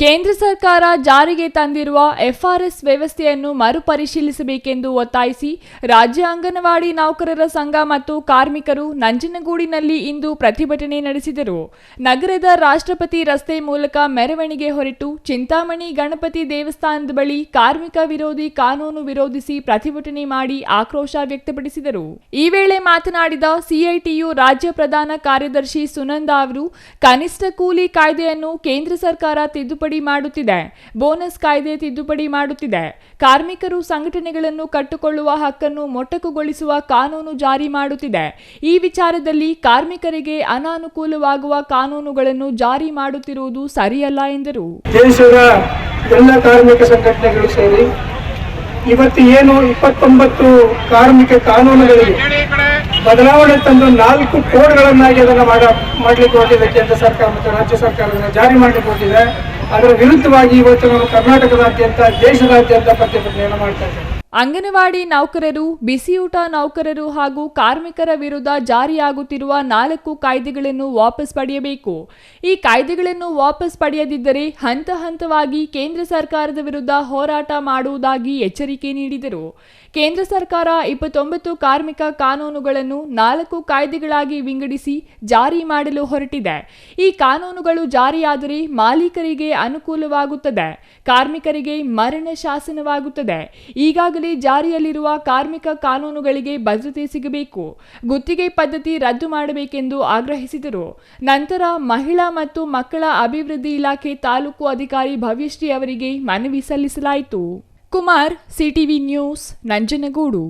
ಕೇಂದ್ರ ಸರ್ಕಾರ ಜಾರಿಗೆ ತಂದಿರುವ ಎಫ್ಆರ್ಎಸ್ ವ್ಯವಸ್ಥೆಯನ್ನು ಮರುಪರಿಶೀಲಿಸಬೇಕೆಂದು ಒತ್ತಾಯಿಸಿ ರಾಜ್ಯ ಅಂಗನವಾಡಿ ನೌಕರರ ಸಂಘ ಮತ್ತು ಕಾರ್ಮಿಕರು ನಂಜನಗೂಡಿನಲ್ಲಿ ಇಂದು ಪ್ರತಿಭಟನೆ ನಡೆಸಿದರು. ನಗರದ ರಾಷ್ಟ್ರಪತಿ ರಸ್ತೆ ಮೂಲಕ ಮೆರವಣಿಗೆ ಹೊರಟು ಚಿಂತಾಮಣಿ ಗಣಪತಿ ದೇವಸ್ಥಾನದ ಬಳಿ ಕಾರ್ಮಿಕ ವಿರೋಧಿ ಕಾನೂನು ವಿರೋಧಿಸಿ ಪ್ರತಿಭಟನೆ ಮಾಡಿ ಆಕ್ರೋಶ ವ್ಯಕ್ತಪಡಿಸಿದರು. ಈ ವೇಳೆ ಮಾತನಾಡಿದ ಸಿಐಟಿಯು ರಾಜ್ಯ ಪ್ರಧಾನ ಕಾರ್ಯದರ್ಶಿ ಸುನಂದ ಅವರು, ಕನಿಷ್ಠ ಕೂಲಿ ಕಾಯ್ದೆಯನ್ನು ಕೇಂದ್ರ ಸರ್ಕಾರ ತಿದ್ದುಪಡಿ ಮಾಡುತ್ತಿದೆ. ಬೋನಸ್ ಕಾಯ್ದೆ ತಿದ್ದುಪಡಿ ಮಾಡುತ್ತಿದೆ. ಕಾರ್ಮಿಕರು ಸಂಘಟನೆಗಳನ್ನು ಕಟ್ಟಿಕೊಳ್ಳುವ ಹಕ್ಕನ್ನು ಮೊಟಕುಗೊಳಿಸುವ ಕಾನೂನು ಜಾರಿ ಮಾಡುತ್ತಿದೆ. ಈ ವಿಚಾರದಲ್ಲಿ ಕಾರ್ಮಿಕರಿಗೆ ಅನಾನುಕೂಲವಾಗುವ ಕಾನೂನುಗಳನ್ನು ಜಾರಿ ಮಾಡುತ್ತಿರುವುದು ಸರಿಯಲ್ಲ ಎಂದರು. ಎಲ್ಲ ಕಾರ್ಮಿಕ ಸಂಘಟನೆಗಳು ಸೇರಿ ಇವತ್ತು ಏನು ಇಪ್ಪತ್ತೊಂಬತ್ತು ಕಾರ್ಮಿಕ ಕಾನೂನುಗಳಿಗೆ ಬದಲಾವಣೆ ತಂದು ನಾಲ್ಕು ಕೋಡ್ಗಳನ್ನಾಗಿ ಅದನ್ನು ಮಾಡ ಮಾಡಲಿಕ್ಕೆ ಹೊರಟಿದೆ ಕೇಂದ್ರ ಸರ್ಕಾರ ಮತ್ತು ರಾಜ್ಯ ಸರ್ಕಾರದಿಂದ ಜಾರಿ ಮಾಡಲಿಕ್ಕೆ ಹೊರಟಿದೆ ಅದರ ವಿರುದ್ಧವಾಗಿ ಇವತ್ತು ನಾವು ಕರ್ನಾಟಕದಾದ್ಯಂತ ದೇಶದಾದ್ಯಂತ ಪ್ರತಿಭಟನೆಯನ್ನು ಮಾಡ್ತಾ ಇದ್ದೇವೆ ಅಂಗನವಾಡಿ ನೌಕರರು, ಬಿಸಿಯೂಟ ನೌಕರರು ಹಾಗೂ ಕಾರ್ಮಿಕರ ವಿರುದ್ಧ ಜಾರಿಯಾಗುತ್ತಿರುವ ನಾಲ್ಕು ಕಾಯ್ದೆಗಳನ್ನು ವಾಪಸ್ ಪಡೆಯಬೇಕು. ಈ ಕಾಯ್ದೆಗಳನ್ನು ವಾಪಸ್ ಪಡೆಯದಿದ್ದರೆ ಹಂತ ಹಂತವಾಗಿ ಕೇಂದ್ರ ಸರ್ಕಾರದ ವಿರುದ್ಧ ಹೋರಾಟ ಮಾಡುವುದಾಗಿ ಎಚ್ಚರಿಕೆ ನೀಡಿದರು. ಕೇಂದ್ರ ಸರ್ಕಾರ ಇಪ್ಪತ್ತೊಂಬತ್ತು ಕಾರ್ಮಿಕ ಕಾನೂನುಗಳನ್ನು ನಾಲ್ಕು ಕಾಯ್ದೆಗಳಾಗಿ ವಿಂಗಡಿಸಿ ಜಾರಿ ಮಾಡಲು ಹೊರಟಿದೆ. ಈ ಕಾನೂನುಗಳು ಜಾರಿಯಾದರೆ ಮಾಲೀಕರಿಗೆ ಅನುಕೂಲವಾಗುತ್ತದೆ. ಕಾರ್ಮಿಕರಿಗೆ ಮರಣ ಶಾಸನವಾಗುತ್ತದೆ. ಈಗಾಗಲೇ ಜಾರಿಯಲ್ಲಿರುವ ಕಾರ್ಮಿಕ ಕಾನೂನುಗಳಿಗೆ ಭದ್ರತೆ ಸಿಗಬೇಕು, ಗುತ್ತಿಗೆ ಪದ್ಧತಿ ರದ್ದು ಮಾಡಬೇಕೆಂದು ಆಗ್ರಹಿಸಿದರು. ನಂತರ ಮಹಿಳಾ ಮತ್ತು ಮಕ್ಕಳ ಅಭಿವೃದ್ಧಿ ಇಲಾಖೆ ತಾಲೂಕು ಅಧಿಕಾರಿ ಭವ್ಯಶ್ರೀ ಅವರಿಗೆ ಮನವಿ ಸಲ್ಲಿಸಲಾಯಿತು. Kumar, CTV news, Nanjangud.